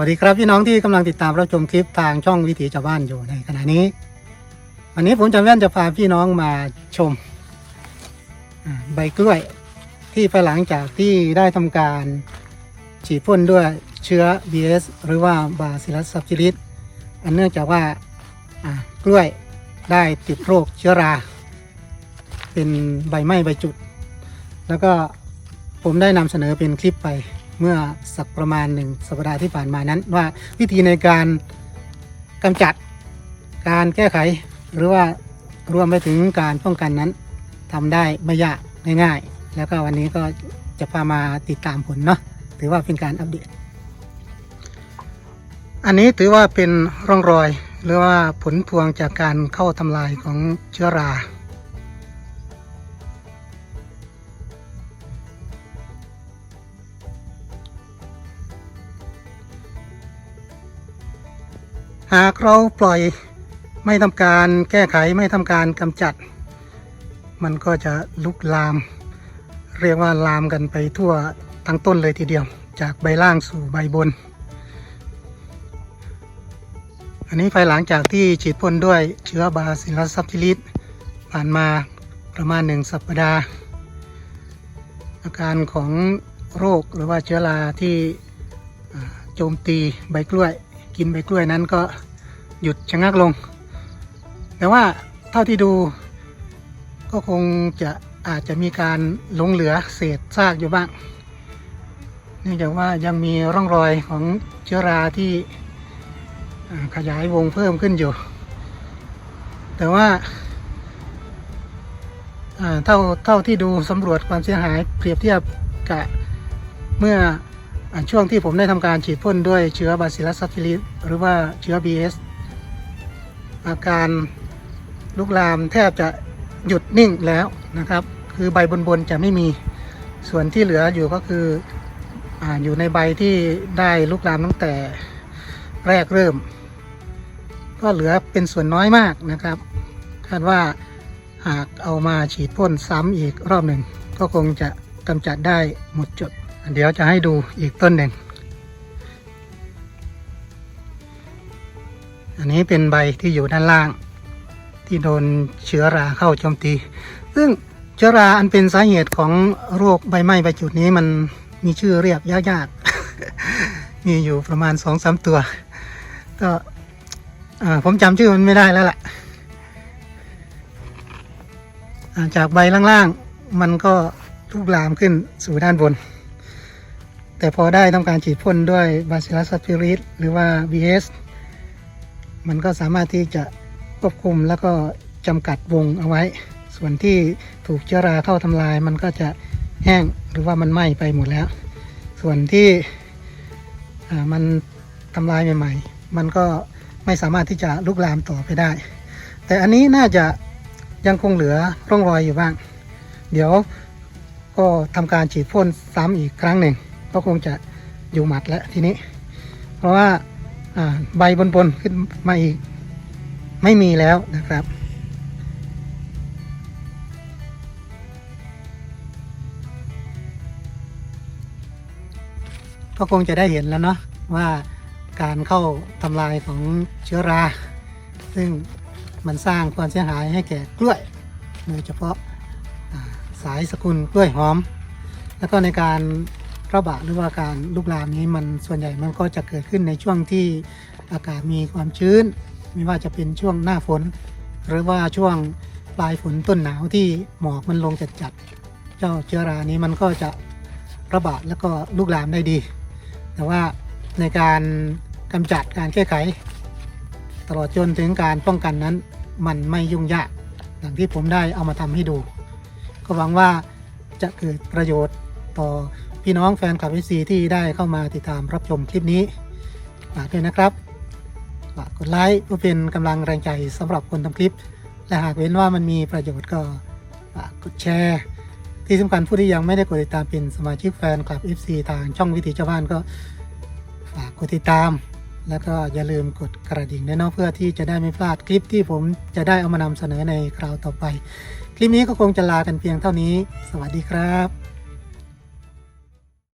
วัสดีครับพี่น้องที่กำลังติดตามรับชมคลิปทางช่องวิถีชาวบ้านอยู่ในขณะนี้ วันนี้ผมจำแว่นจะพาพี่น้องมาชมใบกล้วย ที่ภายหลังจากที่ได้ทำการฉีดพ่นด้วยเชื้อ BS หรือว่าบาซิลัสซับซิลิสอันเนื่องจากว่าอ่ากล้วยได้ติดโรคเชื้อรา เป็นใบไหม้ใบจุด แล้วก็ผมได้นำเสนอเป็นคลิปไป เมื่อสักประมาณหนึ่งสัปดาห์ที่ผ่านมานั้น ว่าวิธีในการกำจัดการแก้ไข หรือว่ารวมไปถึงการป้องกันนั้นทำได้ไม่ยากง่ายๆแล้วก็วันนี้ก็จะพามาติดตามผลเนาะถือว่าเป็นการอัปเดต อันนี้ถือว่าเป็นร่องรอย หรือว่าผลพวงจากการเข้าทำลายของเชื้อรา หากเราปล่อยไม่ทำการแก้ไขไม่ทำการกำจัด มันก็จะลุกลาม เรียกว่าลามกันไปทั่วทั้งต้นเลยทีเดียว จากใบล่างสู่ใบบน อันนี้ภายหลังจากที่ฉีดพ่นด้วยเชื้อบาซิลัสซับซิลิสผ่านมาประมาณหนึ่งสัปดาห์ อาการของโรคหรือว่าเชื้อราที่โจมตีใบกล้วย กินใบกล้วยนั้นก็หยุดชะงักลง แต่ว่าเท่าที่ดู ก็คงจะอาจจะมีการหลงเหลือเศษซากอยู่บ้าง เนื่องจากว่ายังมีร่องรอยของเชื้อราที่ขยายวงเพิ่มขึ้นอยู่ แต่ว่าเท่าเท่าที่ดูสำรวจความเสียหายเปรียบเทียบกับเมื่อ ช่วงที่ผมได้ทำการฉีดพ่นด้วยเชื้อบาซิลัสซับซิลิสหรือว่าเชื้อ BS อาการลุกลามแทบจะหยุดนิ่งแล้วนะครับ คือใบบนๆจะไม่มีส่วนที่เหลืออยู่ก็คือออยู่ในใบที่ได้ลุกลามตั้งแต่แรกเริ่ม ก็เหลือเป็นส่วนน้อยมากนะครับคาดว่าหากเอามาฉีดพ่นซ้ำอีกรอบหนึ่ง ก็คงจะกำจัดได้หมดจด เดี๋ยวจะให้ดูอีกต้นหนึ่ง อันนี้เป็นใบที่อยู่ด้านล่าง ที่โดนเชื้อราเข้าโจมตี ซึ่งเชื้อราอันเป็นสาเหตุของโรคใบไหม้ใบจุดนี้มันมีชื่อเรียกยากๆ มีอยู่ประมาณสองสามตัว ก็ผมจำชื่อมันไม่ได้แล้วล่ะ จากใบล่างๆ มันก็ลุกลามขึ้นสู่ด้านบน แต่พอได้ทำการฉีดพ่นด้วยบาซิลัสซับพิริสหรือว่า BS มันก็สามารถที่จะควบคุมแล้วก็จำกัดวงเอาไว้ ส่วนที่ถูกเชื้อราเข้าทำลาย มันก็จะแห้งหรือว่ามันไหม้ไปหมดแล้ว ส่วนที่มันทำลายใหม่ ๆ มันก็ไม่สามารถที่จะลุกลามต่อไปได้ แต่อันนี้น่าจะยังคงเหลือร่องรอยอยู่บ้าง เดี๋ยวก็ทำการฉีดพ่นซ้ำอีกครั้งหนึ่ง ก็คงจะอยู่หมัดแล้วทีนี้ เพราะว่าใบบนบนๆขึ้นมาอีกไม่มีแล้วนะครับก็คงจะได้เห็นแล้วเนาะว่าการเข้าทำลายของเชื้อรา ซึ่งมันสร้างความเสียหายให้แก่กล้วยโดยเฉพาะสายสกุลกล้วยหอม แล้วก็ในการ ระบาดหรือว่าการลุกลามนี้มันส่วนใหญ่มันก็จะเกิดขึ้นในช่วงที่อากาศมีความชื้น ไม่ว่าจะเป็นช่วงหน้าฝน หรือว่าช่วงปลายฝนต้นหนาวที่หมอกมันลงจัดๆเจ้าเชื้อรานี้มันก็จะระบาดแล้วก็ลุกลามได้ดี แต่ว่าในการกำจัดการแก้ไข ตลอดจนถึงการป้องกันนั้น มันไม่ยุ่งยากอย่างที่ผมได้เอามาทำให้ดู ก็หวังว่าจะเกิดประโยชน์ต่อ พี่น้องแฟนคลับวิซีที่ได้เข้ามาติดตามรับชมคลิปนี้ฝากด้วยนะครับฝากกดไลค์เพื่อเป็นกำลังแรงใจสำหรับคนทำคลิป และหากเว้นว่ามันมีประโยชน์ก็ฝากกดแชร์ ที่สำคัญผู้ที่ยังไม่ได้กดติดตามเป็นสมาชิกแฟนคลับ FC ทางช่องวิถีชาวบ้านก็ฝากกดติดตาม แล้วก็อย่าลืมกดกระดิ่งด้วยเนาะเพื่อที่จะได้ไม่พลาดคลิปที่ผมจะได้เอามานำเสนอในคราวต่อไป คลิปนี้ก็คงจะลากันเพียงเท่านี้ สวัสดีครับ